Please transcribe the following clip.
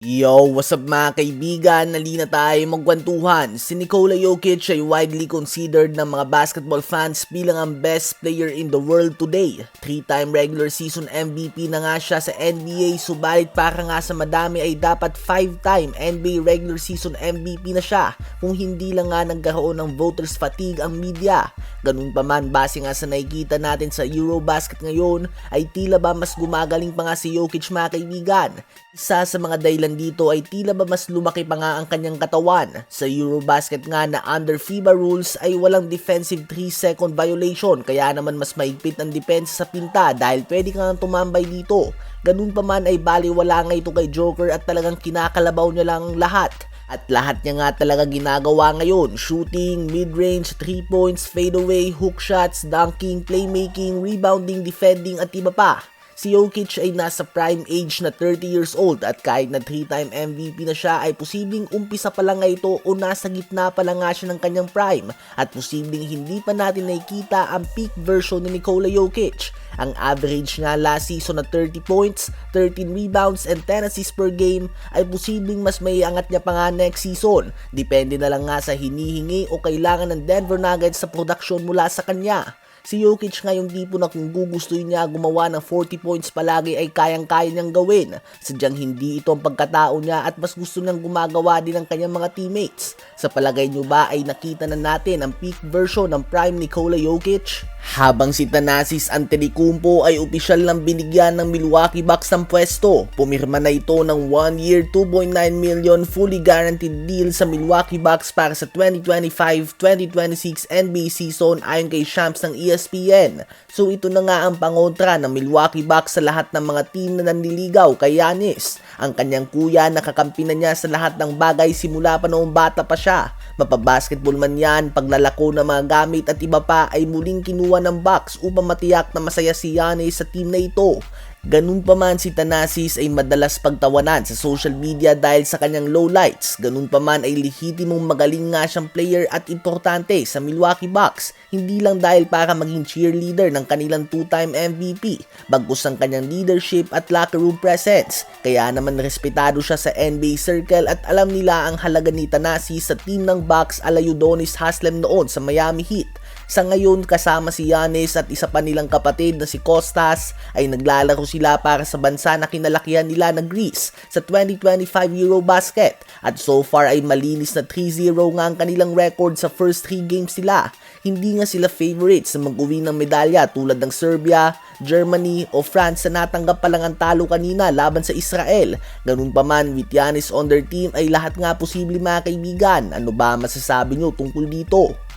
Yo, what's up mga kaibigan? Nalina tayo magkwentuhan. Si Nikola Jokic ay widely considered ng mga basketball fans bilang ang best player in the world today. Three-time regular season MVP na nga siya sa NBA subalit para nga sa madami ay dapat five-time NBA regular season MVP na siya kung hindi lang nga nagkaroon ng voters fatigue ang media. Ganun pa man, base nga sa nakikita natin sa Eurobasket ngayon ay tila ba mas gumagaling pa nga si Jokic mga kaibigan. Isa sa mga dahilan dito ay tila ba mas lumaki pa nga ang kanyang katawan. Sa Eurobasket nga na under FIBA rules ay walang defensive 3 second violation kaya naman mas maigpit ang depensa sa pinta dahil pwede kang tumambay dito. Ganun pa man ay baliwala nga ito kay Joker at talagang kinakalabaw niya lang ang lahat. At lahat niya nga talaga ginagawa ngayon. Shooting, mid-range, 3 points, fadeaway, hook shots, dunking, playmaking, rebounding, defending at iba pa. Si Jokic ay nasa prime age na 30 years old at kahit na 3-time MVP na siya ay posibleng umpisa pa lang nga ito o nasa gitna pa lang nga siya ng kanyang prime at posibleng hindi pa natin nakikita ang peak version ni Nikola Jokic. Ang average nga last season na 30 points, 13 rebounds, and 10 assists per game ay posibleng mas may angat niya pa nga next season. Depende na lang nga sa hinihingi o kailangan ng Denver Nuggets sa production mula sa kanya. Si Jokic nga yung tipo na kung gugustuhin niya gumawa ng 40 points palagi ay kayang-kaya niyang gawin. Sadyang hindi ito ang pagkatao niya at mas gusto niyang gumagawa din ng kanyang mga teammates. Sa palagay niyo ba ay nakita na natin ang peak version ng prime Nikola Jokic? Habang si Thanasis Antetokounmpo ay opisyal ng binigyan ng Milwaukee Bucks ng pwesto, pumirma na ito ng 1 year 2.9 million fully guaranteed deal sa Milwaukee Bucks para sa 2025-2026 NBA season ayon kay Shams ng ESPN. So ito na nga ang pangontra ng Milwaukee Bucks sa lahat ng mga team na nanliligaw kay Giannis. Ang kanyang kuya nakakampi na niya sa lahat ng bagay simula pa noong bata pa siya. Mapabasketball man yan, paglalako ng mga gamit at iba pa ay muling kinuha ng Bucks upang matiyak na masaya si Giannis sa team na ito. Ganun pa man si Thanasis ay madalas pagtawanan sa social media dahil sa kanyang lowlights. Ganun pa man ay lehitimong magaling nga siyang player at importante sa Milwaukee Bucks. Hindi lang dahil para maging cheerleader ng kanilang two-time MVP, bagkus ang kanyang leadership at locker room presence. Kaya naman respetado siya sa NBA circle at alam nila ang halaga ni Thanasis sa team ng Bucks ala Haslem noon sa Miami Heat. Sa ngayon kasama si Giannis at isa pa nilang kapatid na si Costas ay naglalaro sila para sa bansa na kinalakihan nila na Greece sa 2025 Eurobasket at so far ay malinis na 3-0 nga ang kanilang record sa first 3 games nila. Hindi nga sila favorites na mag-uwi ng medalya tulad ng Serbia, Germany o France na natanggap pa lang ang talo kanina laban sa Israel. Ganun pa man, with Giannis on their team ay lahat nga posible mga kaibigan. Ano ba masasabi nyo tungkol dito?